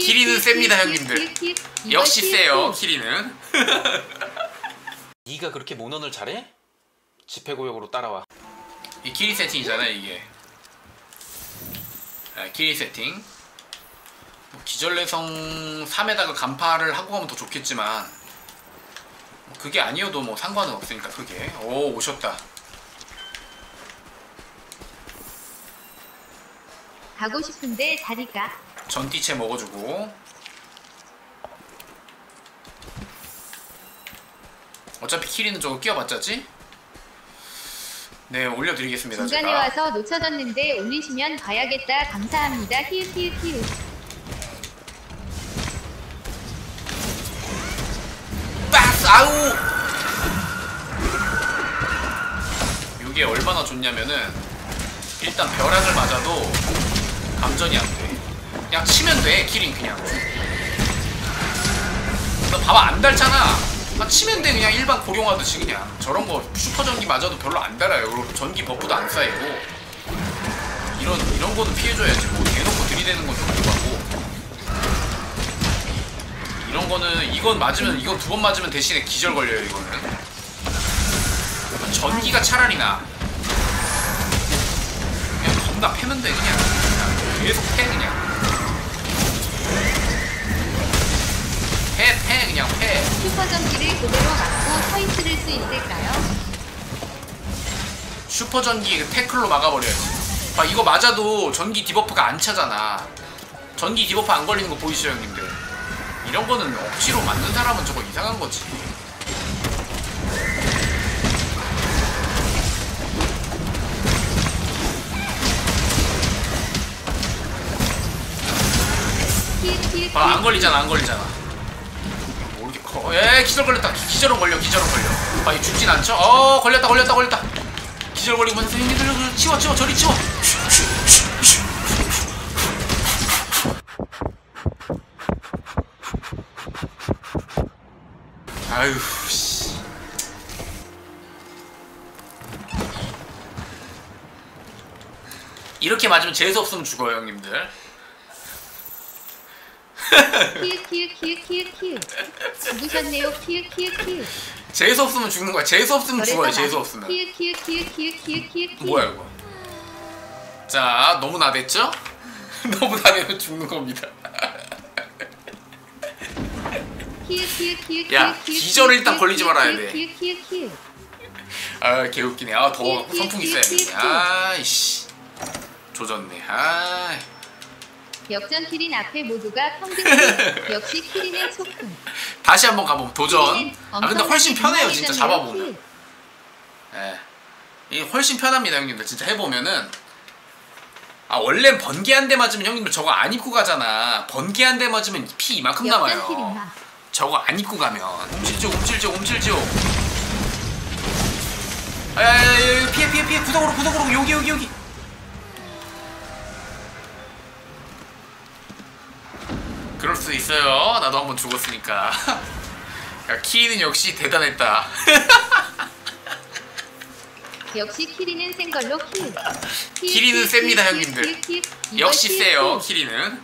키리는 셉니다 형님들. 역시 세요 키리는. 네가 그렇게 모넌을 잘해? 집회고역으로 따라와. 이 키리 세팅이잖아 이게. 아, 키리 세팅. 뭐 기절내성 3에다가 간파를 하고 가면 더 좋겠지만 뭐 그게 아니어도 뭐 상관은 없으니까 그게. 오 오셨다. 가고 싶은데 다리가 전띠채 먹어주고 어차피 키리는 저거 끼워봤자지? 네 올려드리겠습니다 중간에 제가 와서 놓쳐졌는데 올리시면 봐야겠다. 감사합니다. 히읗 히읗 히읗. 박스 아우 이게 얼마나 좋냐면은 일단 벼락을 맞아도 감전이 안돼 그냥 치면 돼 키링 그냥. 너 봐봐 안 달잖아. 아, 치면 돼 그냥 일반 고룡하듯이 그냥. 저런 거 슈퍼 전기 맞아도 별로 안 달아요. 전기 버프도 안 쌓이고. 이런 이런 거는 피해줘야지. 뭐 대놓고 들이대는 건 좀 그거고. 이런 거는 이건 맞으면 이건 두번 맞으면 대신에 기절 걸려요 이거는. 전기가 차라리 나. 그냥 겁나 패면 돼 그냥, 그냥 계속 패 그냥 슈퍼 전기를 그대로 맞고 포인트를 수 있을까요? 슈퍼 전기 그 태클로 막아버려야지 아 이거 맞아도 전기 디버프가 안 차잖아 전기 디버프 안 걸리는 거 보이시죠 형님들 이런 거는 억지로 맞는 사람은 저거 이상한 거지 히읗 아, 안. 걸리잖아, 안 걸리잖아. 뭐 이렇게 커. 에, 기절 걸렸다. 기- 기절은 걸려, 기절은 걸려. 아, 이 죽진 않죠? 어, 걸렸다, 걸렸다, 걸렸다. 기절 걸리고 면서 형님들 치워, 치워, 저리 치워. 아유, 씨. 이렇게 맞으면 재수 없으면 죽어요, 형님들. 히읗 히읗 히읗 히읗 히읗. 죽으셨네요. 히읗 히읗. 재수 없으면 죽는 거야. 재수 없으면 죽어요. 재수 없으면. 히읗 히읗 히읗. 뭐야 이거? 자, 너무 나댔죠? 너무 나대면 죽는 겁니다. 야, 기절을 일단 걸리지 말아야 돼. 아, 개웃기네. 아, 더 선풍기. 히, 아이씨. 조졌네. 아, 역전 키린 앞에 모두가 평등. 역시 키린의 소품. 다시 한번 가보면 도전. 아, 근데 훨씬 편해요, 진짜. 잡아보면. 예. 이게 훨씬 편합니다, 형님들. 진짜 해보면은. 아, 원래 번개 한 대 맞으면 형님들 저거 안 입고 가잖아. 번개 한 대 맞으면 피 이만큼 남아요. 저거 안 입고 가면 움찔죠 움찔죠 움찔죠 아야야야 피해 피해 피해 구석으로 구석으로 여기 여기 여기 그럴 수 있어요. 나도 한번 죽었으니까. 야 키는 역시 대단했다. 역시 키리는 센 걸로 키읔. 키리는 셉니다, 형님들. 역시 세요 키리는